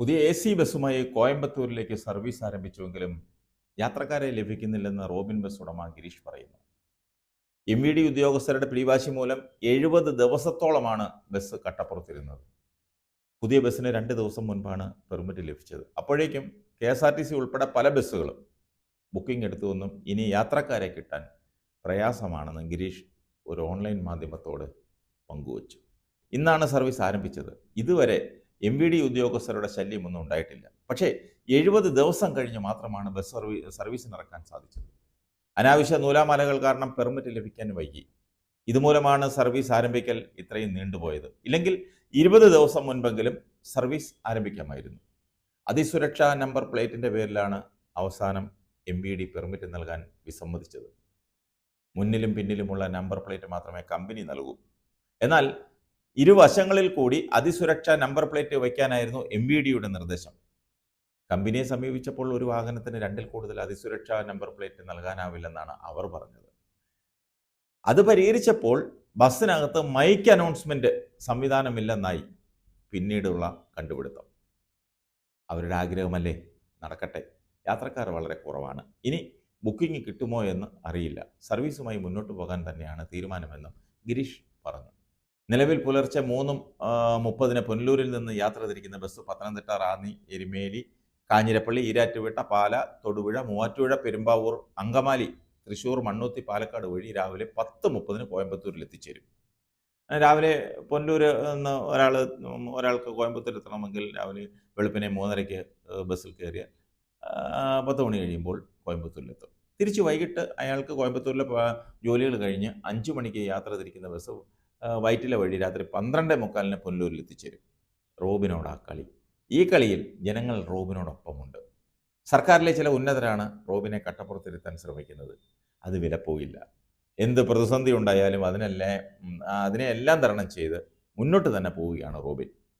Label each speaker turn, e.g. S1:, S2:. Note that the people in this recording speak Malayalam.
S1: പുതിയ എ സി ബസ്സുമായി കോയമ്പത്തൂരിലേക്ക് സർവീസ് ആരംഭിച്ചുവെങ്കിലും യാത്രക്കാരെ ലഭിക്കുന്നില്ലെന്ന് റോബിൻ ബസ് ഉടമ ഗിരീഷ് പറയുന്നു. എം വി ഡി ഉദ്യോഗസ്ഥരുടെ പിടിവാശി മൂലം എഴുപത് ദിവസത്തോളമാണ് ബസ് കട്ടപ്പുറത്തിരുന്നത്. പുതിയ ബസ്സിന് രണ്ട് ദിവസം മുൻപാണ് പെർമിറ്റ് ലഭിച്ചത്. അപ്പോഴേക്കും K S R T C ഉൾപ്പെടെ പല ബസ്സുകളും ബുക്കിംഗ് എടുത്തുവെന്നും ഇനി യാത്രക്കാരെ കിട്ടാൻ പ്രയാസമാണെന്ന് ഗിരീഷ് ഒരു ഓൺലൈൻ മാധ്യമത്തോട് പങ്കുവച്ചു. ഇന്നാണ് സർവീസ് ആരംഭിച്ചത്. ഇതുവരെ എം വി ഡി ഉദ്യോഗസ്ഥരുടെ ശല്യമൊന്നും ഉണ്ടായിട്ടില്ല. പക്ഷേ എഴുപത് ദിവസം കഴിഞ്ഞ് മാത്രമാണ് ബസ് സർവീസ് സർവീസിന് ഇറക്കാൻ സാധിച്ചത്. അനാവശ്യ നൂലാമാലകൾ കാരണം പെർമിറ്റ് ലഭിക്കാൻ വൈകി. ഇതുമൂലമാണ് സർവീസ് ആരംഭിക്കൽ ഇത്രയും നീണ്ടുപോയത്. ഇല്ലെങ്കിൽ ഇരുപത് ദിവസം മുൻപെങ്കിലും സർവീസ് ആരംഭിക്കാമായിരുന്നു. അതിസുരക്ഷാ നമ്പർ പ്ലേറ്റിന്റെ പേരിലാണ് അവസാനം എം ബി ഡി പെർമിറ്റ് നൽകാൻ വിസമ്മതിച്ചത്. മുന്നിലും പിന്നിലുമുള്ള നമ്പർ പ്ലേറ്റ് മാത്രമേ കമ്പനി നൽകൂ. എന്നാൽ ഇരുവശങ്ങളിൽ കൂടി അതിസുരക്ഷാ നമ്പർ പ്ലേറ്റ് വയ്ക്കാനായിരുന്നു എം വി ഡിയുടെ നിർദ്ദേശം. കമ്പനിയെ സമീപിച്ചപ്പോൾ ഒരു വാഹനത്തിന് രണ്ടിൽ കൂടുതൽ അതിസുരക്ഷാ നമ്പർ പ്ലേറ്റ് നൽകാനാവില്ലെന്നാണ് അവർ പറഞ്ഞത്. അത് പരിഹരിച്ചപ്പോൾ ബസ്സിനകത്ത് മൈക്ക് അനൗൺസ്മെന്റ് സംവിധാനമില്ലെന്നായി പിന്നീടുള്ള കണ്ടുപിടുത്തം. അവരുടെ ആഗ്രഹമല്ലേ? നടക്കട്ടെ. യാത്രക്കാർ വളരെ കുറവാണ്. ഇനി ബുക്കിംഗ് കിട്ടുമോ എന്ന് അറിയില്ല. സർവീസുമായി മുന്നോട്ട് പോകാൻ തന്നെയാണ് തീരുമാനമെന്നും ഗിരീഷ് പറഞ്ഞു. നിലവിൽ പുലർച്ചെ മൂന്നും മുപ്പതിന് പുനലൂരിൽ നിന്ന് യാത്ര തിരിക്കുന്ന ബസ് പത്തനംതിട്ട റാന്നി എരുമേലി കാഞ്ഞിരപ്പള്ളി ഈരാറ്റുപേട്ട പാല തൊടുപുഴ മൂവാറ്റുപുഴ പെരുമ്പാവൂർ അങ്കമാലി തൃശൂർ മണ്ണൂത്തി പാലക്കാട് വഴി രാവിലെ പത്ത് മുപ്പതിന് കോയമ്പത്തൂരിൽ എത്തിച്ചേരും. രാവിലെ പൊന്നൂർ നിന്ന് ഒരാൾ ഒരാൾക്ക് കോയമ്പത്തൂർ എത്തണമെങ്കിൽ രാവിലെ വെളുപ്പിനെ മൂന്നരയ്ക്ക് ബസ്സിൽ കയറിയ പത്ത് മണി കഴിയുമ്പോൾ കോയമ്പത്തൂരിലെത്തും തിരിച്ച് വൈകിട്ട് അയാൾക്ക് കോയമ്പത്തൂരിലെ ജോലികൾ കഴിഞ്ഞ് അഞ്ച് മണിക്ക് യാത്ര തിരിക്കുന്ന ബസ് വൈറ്റില വഴി രാത്രി പന്ത്രണ്ട് മുക്കാലിന് പുനലൂരിൽ എത്തിച്ചേരും. റോബിനോട് ആ കളി. ഈ കളിയിൽ ജനങ്ങൾ റോബിനോടൊപ്പമുണ്ട്. സർക്കാരിലെ ചില ഉന്നതരാണ് റോബിനെ കട്ടപ്പുറത്തിരുത്താൻ ശ്രമിക്കുന്നത്. അത് വിലപ്പോയില്ല എന്ത് പ്രതിസന്ധി ഉണ്ടായാലും അതിനെല്ലാം അതിനെ എല്ലാം തരണം ചെയ്ത് മുന്നോട്ട് തന്നെ പോവുകയാണ് റോബിൻ.